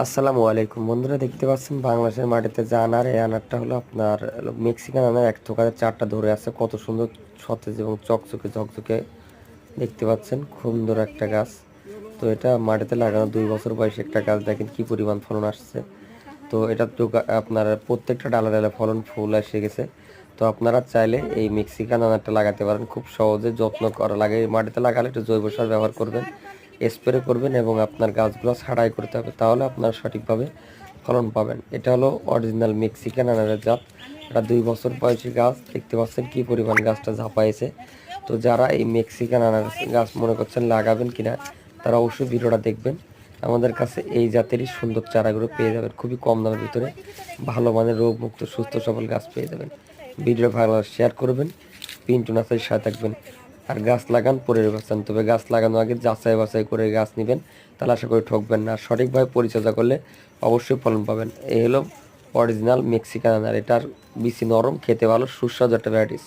আসসালামু আলাইকুম। বন্ধুরা, দেখতে পাচ্ছেন বাংলাদেশের মাটিতে যে আনার, এই আনারটা হলো আপনার মেক্সিকান আনার। এক থোকাতে চারটা ধরে আছে। কত সুন্দর সতেজ এবং চকচকে চকচকে দেখতে পাচ্ছেন। খুব সুন্দর একটা গাছ। তো এটা মাটিতে লাগানো দুই বছর বয়সে একটা গাছ। দেখেন কি পরিমাণ ফলন আসছে। তো এটা তো আপনার প্রত্যেকটা ডালা ডালে ফলন ফুল এসে গেছে। তো আপনারা চাইলে এই মেক্সিকান আনারটা লাগাতে পারেন। খুব সহজে যত্ন করা লাগে। মাটিতে লাগালে একটু জৈব সার ব্যবহার করবেন। স্প্রে করবেন এবং আপনার গাছগুলো ছাড়াই করতে হবে, তাহলে আপনারা সঠিকভাবে ফলন পাবেন। এটা হলো অরিজিনাল মেক্সিকান আনারের জাত। এটা দুই বছর বয়সী গাছ। দেখতে পাচ্ছেন কী পরিমাণ গাছটা ঝাঁপাইছে। তো যারা এই মেক্সিকান আনারস গাছ মনে করছেন লাগাবেন কিনা তারা অবশ্যই ভিডিওটা দেখবেন। আমাদের কাছে এই জাতেরই সুন্দর চারাগুলো পেয়ে যাবেন। খুবই কম দামের ভিতরে ভালো মানের রোগমুক্ত সুস্থ সবল গাছ পেয়ে যাবেন। ভিডিও ভালো শেয়ার করবেন। পিন্টু নাচের সাথে থাকবেন। আর গাছ লাগান পরের বাঁচান তবে গাছ লাগানোর আগে যাচাই বাছাই করে গাছ নেবেন, তাহলে আশা করি ঠকবেন না। সঠিকভাবে পরিচর্যা করলে অবশ্যই ফলন পাবেন। এই হলো অরিজিনাল মেক্সিকান আর এটার বেশি নরম, খেতে ভালো, সুস্বাদু একটা ভ্যারাইটিস